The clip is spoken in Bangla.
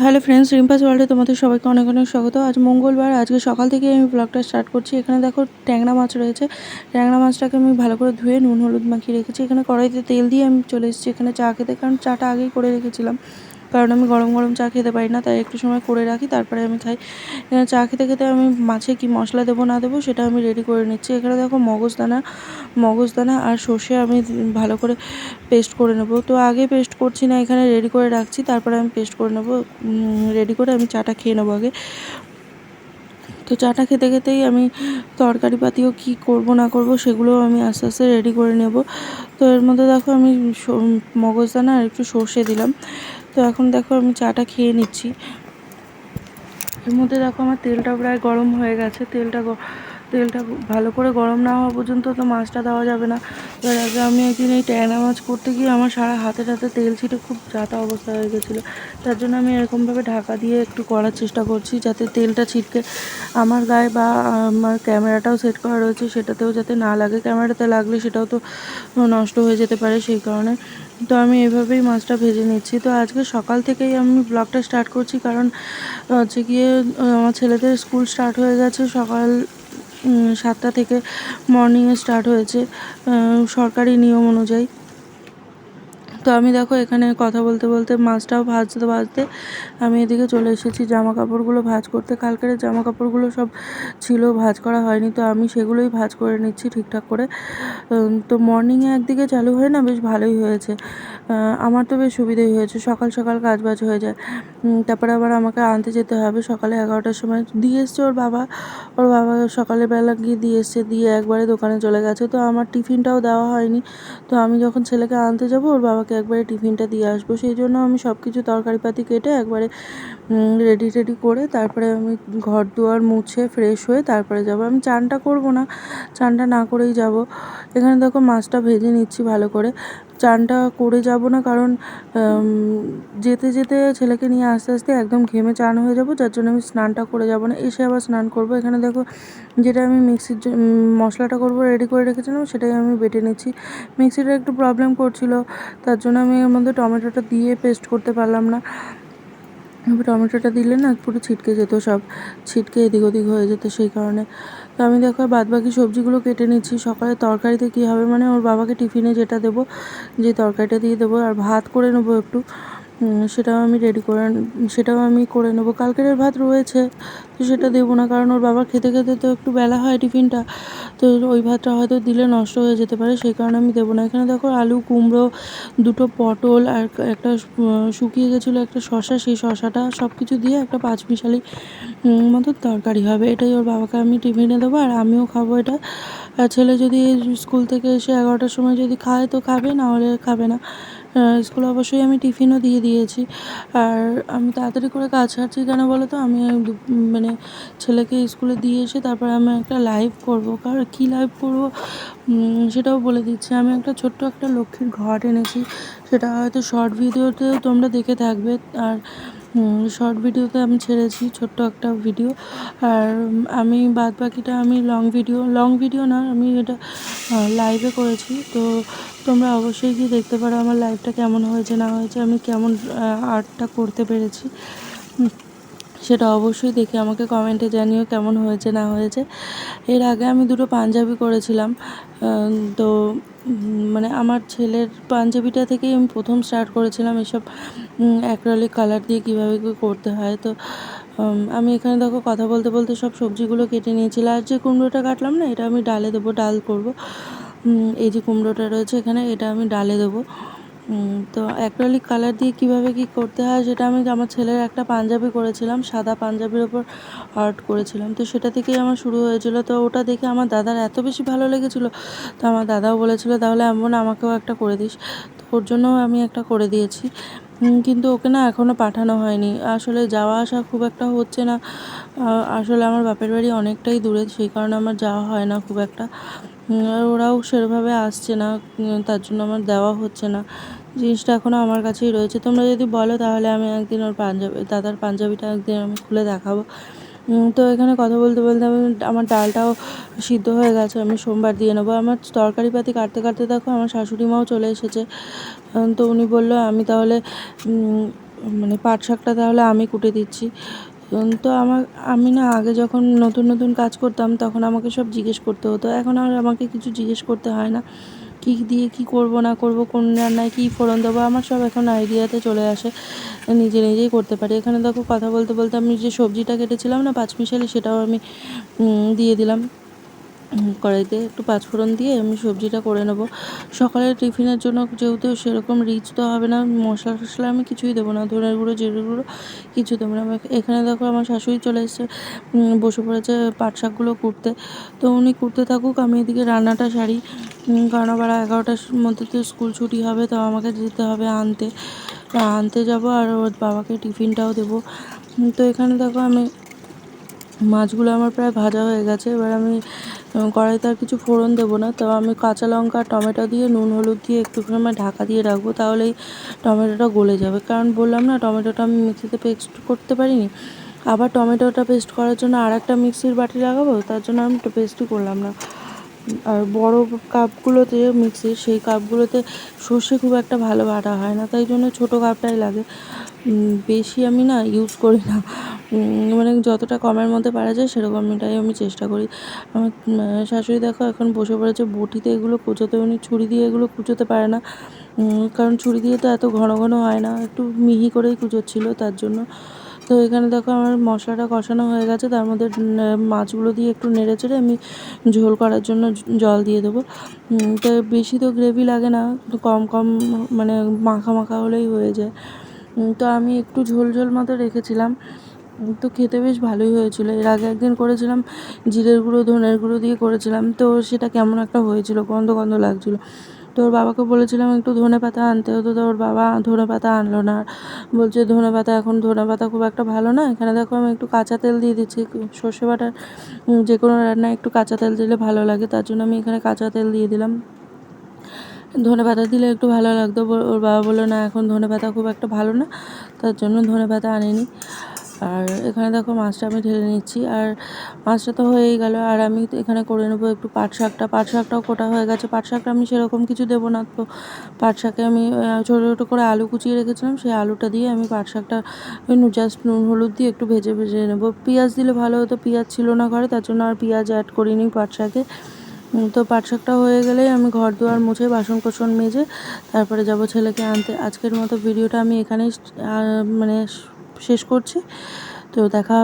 হ্যালো ফ্রেন্ডস, রিম্পাস ওয়ার্ল্ডে তোমাদের সবাইকে অনেক অনেক স্বাগত। আজ মঙ্গলবার, আজকে সকাল থেকে আমি ব্লগটা স্টার্ট করছি। এখানে দেখো ট্যাংরা মাছ রয়েছে। ট্যাংরা মাছটাকে আমি ভালো করে ধুয়ে নুন, হলুদ মাখিয়ে রেখেছি। এখানে কড়াইতে তেল দিয়ে আমি চলে এসেছি এখানে চা খেতে, কারণ চাটা আগেই করে রেখেছিলাম। কারণ আমি গরম গরম চা খেতে পারি না, তাই একটু সময় করে রাখি, তারপরে আমি খাই। চা খেতে খেতে আমি মাছে কি মশলা দেবো, না দেবো, সেটা আমি রেডি করে নিচ্ছি। এখানে দেখো মগজদানা মগজদানা আর সর্ষে আমি ভালো করে পেস্ট করে নেব। তো আগে পেস্ট করছি না, এখানে রেডি করে রাখছি, তারপরে আমি পেস্ট করে নেব। রেডি করে আমি চাটা খেয়ে নেব আগে। তো চাটা খেতে খেতেই আমি তরকারি পাতিও কী করব, না করব সেগুলো আমি আস্তে আস্তে রেডি করে নেব। তো এর মধ্যে দেখো আমি মগজদানা আর একটু সর্ষে দিলাম। তো এখন দেখো আমি চাটা খেয়ে নিচ্ছি। এর মধ্যে দেখো আমার তেলটা প্রায় গরম হয়ে গেছে, তেলটা তেলটা ভালো করে গরম না হওয়া পর্যন্ত তো মাছটা দেওয়া যাবে না। এর আগে আমি একদিন এই ট্যাংরা মাছ করতে গিয়ে আমার সারা হাতে হাতে তেল ছিটে খুব যাতা অবস্থা হয়ে গেছিল। তার জন্য আমি এরকমভাবে ঢাকা দিয়ে একটু করার চেষ্টা করছি যাতে তেলটা ছিটকে। আমার গায়ে বা আমার ক্যামেরাটাও সেট করা রয়েছে, সেটাতেও যাতে না লাগে। ক্যামেরাতে লাগলে সেটাও তো নষ্ট হয়ে যেতে পারে সেই কারণে। তো আমি এভাবেই মাছটা ভেজে নিচ্ছি। তো আজকে সকাল থেকেই আমি ব্লগটা স্টার্ট করছি কারণ হচ্ছে গিয়ে, আমার ছেলেদের স্কুল স্টার্ট হয়ে গেছে সকাল সাতটা থেকে মর্নিংয়ে স্টার্ট হয়েছে সরকারি নিয়ম অনুযায়ী। তো আমি দেখো এখানে কথা বলতে বলতে মাছটাও ভাজতে ভাজতে আমি এদিকে চলে এসেছি জামা কাপড়গুলো ভাজ করতে। কালকের জামা কাপড়গুলো সব ছিল, ভাজ করা হয়নি, তো আমি সেগুলোই ভাজ করে নিচ্ছি ঠিকঠাক করে। তো মর্নিংয়ে একদিকে চালু হয়ে না, বেশ ভালোই হয়েছে। আমার তো বেশ সুবিধেই হয়েছে, সকাল সকাল কাজ বাজ হয়ে যায়। তারপরে আবার আমাকে আনতে যেতে হবে। সকালে এগারোটার সময় দিয়ে এসছে ওর বাবা। ওর বাবা সকালের বেলা গিয়ে দিয়ে এসছে, দিয়ে একবারে দোকানে চলে গেছে। তো আমার টিফিনটাও দেওয়া হয়নি। তো আমি যখন ছেলেকে আনতে যাব, ওর বাবাকে একবারে টিফিনটা দিয়ে আসব। সেই জন্য আমি সব কিছু তরকারিপাতি কেটে একবারে রেডি টেডি করে তারপরে আমি ঘর দুয়ার মুছে ফ্রেশ হয়ে তারপরে যাব। আমি চানটা করব না, চানটা না করেই যাব। এখানে দেখো মাছটা ভেজে নিচ্ছি ভালো করে। চানটা করে যাব না কারণ যেতে যেতে ছেলেকে নিয়ে আস্তে আস্তে একদম ঘেমে চান হয়ে যাব, যার জন্য আমি স্নানটা করে যাব না। এসে আবার স্নান করব। এখানে দেখো, যেটা আমি মিক্সির মশলাটা করব রেডি করে রেখেছিলাম, সেটাই আমি বেটে নিচ্ছি। মিক্সিটা একটু প্রবলেম করছিল, তার জন্য আমি এর মধ্যে টমেটোটা দিয়ে পেস্ট করতে পারলাম না। টমেটোটা দিলে না পুরো ছিটকে যেত সব, ছিটকে এদিক ওদিক হয়ে যেত সেই কারণে। তো আমি দেখো বাদ বাকি সবজিগুলো কেটে নিচ্ছি। সকালে তরকারিতে কী হবে মানে ওর বাবাকে টিফিনে যেটা দেবো, যে তরকারিটা দিয়ে দেবো, আর ভাত করে নেব একটু। সেটাও আমি রেডি করে সেটাও আমি করে নেব। কালকের ভাত রয়েছে, তো সেটা দেবো না, কারণ ওর বাবার খেতে খেতে তো একটু বেলা হয় টিফিনটা, তো ওই ভাতটা হয়তো দিলে নষ্ট হয়ে যেতে পারে, সেই কারণে আমি দেবো না। এখানে দেখো আলু, কুমড়ো, দুটো পটল আর একটা শুকিয়ে গেছিল একটা শশা, সেই শশাটা সব কিছু দিয়ে একটা পাঁচ পাঁচমিশালি মতো তরকারি হবে। এটাই ওর বাবাকে আমি টিফিনে দেবো, আর আমিও খাব এটা। আর ছেলে যদি স্কুল থেকে এসে এগারোটার সময় যদি খায়, তো খাবে, না হলে খাবে না। স্কুলে অবশ্যই আমি টিফিনও দিয়ে দিয়েছি। আর আমি তাড়াতাড়ি করে কাজ সারছি কেন বলো তো? আমি মানে ছেলেকে স্কুলে দিয়ে এসে তারপরে আমি একটা লাইভ করব। কার, কী লাইভ করব? সেটাও বলে দিচ্ছি। আমি একটা ছোট্ট একটা লক্ষ্মীর ঘট এনেছি। সেটা হয়তো শর্ট ভিডিওতেও তোমরা দেখে থাকবে। আর শর্ট ভিডিওতে আমি ছেড়েছি, ছোট্ট একটা ভিডিও আর আমি বাদ বাকিটা আমি লং ভিডিও লং ভিডিও না, আমি এটা লাইভে করেছি। তো তোমরা অবশ্যই গিয়ে দেখতে পারো আমার লাইভটা কেমন হয়েছে, না হয়েছে, আমি কেমন আর্টটা করতে পেরেছি। সেটা অবশ্যই দেখে আমাকে কমেন্টে জানিও কেমন হয়েছে, না হয়েছে। এর আগে আমি দুটো পাঞ্জাবি করেছিলাম তো মানে আমার ছেলের পাঞ্জাবিটা থেকেই আমি প্রথম স্টার্ট করেছিলাম এসব অ্যাক্রালিক কালার দিয়ে কীভাবে কী করতে হয়। তো আমি এখানে দেখো কথা বলতে বলতে সব সবজিগুলো কেটে নিয়েছি আর যে কুমড়োটা কাটলাম না, এটা আমি ডালে দেবো, ডাল করব। এই যে কুমড়োটা রয়েছে এখানে, এটা আমি ডালে দেবো। তো অ্যাক্রালিক কালার দিয়ে কীভাবে কি করতে হয় সেটা আমি আমার ছেলের একটা পাঞ্জাবি করেছিলাম, সাদা পাঞ্জাবির ওপর আর্ট করেছিলাম। তো সেটা থেকেই আমার শুরু হয়েছিল। তো ওটা দেখে আমার দাদার এত বেশি ভালো লেগেছিলো। তো আমার দাদাও বলেছিল, তাহলে এমন আমাকেও একটা করে দিস। তো ওর জন্যও আমি একটা করে দিয়েছি। কিন্তু ওকে না এখনও পাঠানো হয়নি। আসলে যাওয়া আসা খুব একটা হচ্ছে না। আসলে আমার বাপের বাড়ি অনেকটাই দূরে, সেই কারণে আমার যাওয়া হয় না খুব একটা। ওরাও সেভাবে আসছে না তার জন্য আমার দেওয়া হচ্ছে না। জিনিসটা এখনও আমার কাছেই রয়েছে। তোমরা যদি বলো তাহলে আমি একদিন ওর পাঞ্জাবি, দাদার পাঞ্জাবিটা একদিন আমি খুলে দেখাবো। তো এখানে কথা বলতে বলতে আমি, আমার ডালটাও সিদ্ধ হয়ে গেছে, আমি সোমবার দিয়ে নেব। আমার তরকারি পাতি কাটতে কাটতে দেখো আমার শাশুড়ি মাও চলে এসেছে। তো উনি বলল আমি তাহলে মানে পাট শাকটা তাহলে আমি কুটে দিচ্ছি। তো আমার, আমি না আগে যখন নতুন নতুন কাজ করতাম, তখন আমাকে সব জিজ্ঞেস করতে হতো। এখন আর আমাকে কিছু জিজ্ঞেস করতে হয় না। কী দিয়ে কি করব, না করব, কোন রান্নায় কী ফোড়ন দেবো, আমার সব এখন আইডিয়াতে চলে আসে। নিজে, নিজেই করতে পারি। এখানে দেখো কথা বলতে বলতে আমি যে সবজিটা কেটেছিলাম না পাঁচমিশালি সেটাও আমি দিয়ে দিলাম। কড়াইতে একটু পাঁচফোড়ন দিয়ে আমি সবজিটা করে নেব। সকালের টিফিনের জন্য যেহেতু সেরকম রিচ তো হবে না, মশলা টশলা আমি কিছুই দেবো না, ধনের গুঁড়ো জিরে গুঁড়ো কিছু দেবো না। এখানে দেখো আমার শাশুড়ি চলে এসছে বসে পড়েছে পাট শাকগুলো কুটতে। তো উনি কুটতে থাকুক, আমি এদিকে রান্নাটা সারি। কারণ আবার এগারোটার মধ্যে তো স্কুল ছুটি হবে, তো আমাকে যেতে হবে আনতে। আনতে যাব আর ওর বাবাকে টিফিনটাও দেবো। তো এখানে দেখো আমি মাছগুলো আমার প্রায় ভাজা হয়ে গেছে। এবার আমি কড়াইতে আর কিছু ফোড়ন দেবো না। তো আমি কাঁচা লঙ্কা, টমেটো দিয়ে, নুন, হলুদ দিয়ে একটু সময় ঢাকা দিয়ে রাখব, তাহলেই টমেটোটা গলে যাবে। কারণ বললাম না, টমেটোটা আমি মিক্সিতে পেস্ট করতে পারিনি। আবার টমেটোটা পেস্ট করার জন্য আর একটা মিক্সির বাটি লাগাবো, তার জন্য আমি পেস্টই করলাম না। আর বড় কাপগুলোতে মিক্সির, সেই কাপগুলোতে সর্ষে খুব একটা ভালো বাটা হয় না, তাই জন্য ছোটো কাপটাই লাগে। বেশি আমি না ইউজ করি না। মানে যতটা কমের মধ্যে পারা যায় সেরকমটাই আমি চেষ্টা করি। আমার শাশুড়ি দেখো এখন বসে পড়েছে বটিতে এগুলো কুচোতে, উনি ছুরি দিয়ে এগুলো কুচোতে পারে না। কারণ ছুরি দিয়ে তো এত ঘন ঘন হয় না, একটু মিহি করেই কুচোচ্ছিল তার জন্য। তো এখানে দেখো আমার মশলাটা কষানো হয়ে গেছে, তার মধ্যে মাছগুলো দিয়ে একটু নেড়ে চেড়ে আমি ঝোল করার জন্য জল দিয়ে দেবো। তো বেশি তো গ্রেভি লাগে না কম কম মানে মাখা মাখা হলেই হয়ে যায়। তো আমি একটু ঝোল ঝোল মতো রেখেছিলাম। তো খেতে বেশ ভালোই হয়েছিল। এর আগে একদিন করেছিলাম, জিরের গুঁড়ো, ধনের গুঁড়ো দিয়ে করেছিলাম। তো সেটা কেমন একটা হয়েছিল, গন্ধ গন্ধ লাগছিল। তো ওর বাবাকে বলেছিলাম, একটু ধনে পাতা আনতে হতো। তো ওর বাবা ধনে পাতা আনলো না। বলছে, ধনে পাতা এখন, ধনে পাতা খুব একটা ভালো না। এখানে দেখো আমি একটু কাঁচা তেল দিয়ে দিচ্ছি। সর্ষে বাটার যে কোনো রান্নায় একটু কাঁচা তেল দিলে ভালো লাগে। তার জন্য আমি এখানে কাঁচা তেল দিয়ে দিলাম। ধনে পাতা দিলে একটু ভালো লাগতো। ওর বাবা বলল, না, এখন ধনে পাতা খুব একটা ভালো না। তার জন্য ধনে পাতা আনিনি। আর এখানে দেখো মাছটা আমি ঢেলে নিচ্ছি। আর মাছটা তো হয়েই গেল। আর আমি এখানে করে নেব একটু পাট শাকটা। পাট শাকটাও কোটা হয়ে গেছে। পাট শাকটা আমি সেরকম কিছু দেবো না। তো পাট শাকে আমি ছোটো ছোটো করে আলু কুচিয়ে রেখেছিলাম। সেই আলুটা দিয়ে আমি পাট শাকটা জাস্ট নুন, হলুদ দিয়ে একটু ভেজে ভেজে নেব। পেঁয়াজ দিলে ভালো হতো। পেঁয়াজ ছিল না ঘরে। তার জন্য আর পেঁয়াজ অ্যাড করিনি পাট শাকে। তো পাটশাকটা হয়ে গেলেই আমি ঘর দুয়ার মুছে বাসন কোসন মেজে তারপরে যাব ছেলেকে আনতে। আজকের মতো ভিডিওটা আমি এখানেই মানে শেষ করছি। তো দেখা